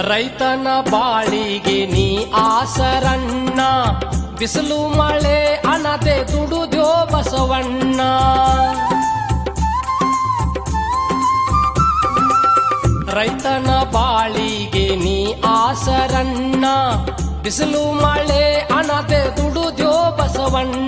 ರೈತನ ಬಾಳಿಗೆ ನೀ ಆಸರಣ್ಣ. ಬಿಸಿಲು ಮಳೆ ಅನದೆ ದುಡುದ್ಯೋ ಬಸವಣ್ಣ. ರೈತನ ಬಾಳಿಗೆ ನೀ ಆಸರಣ್ಣ. ಬಿಸಿಲು ಮಳೆ ಅನತೆ ದುಡುದ್ಯೋ ಬಸವಣ್ಣ.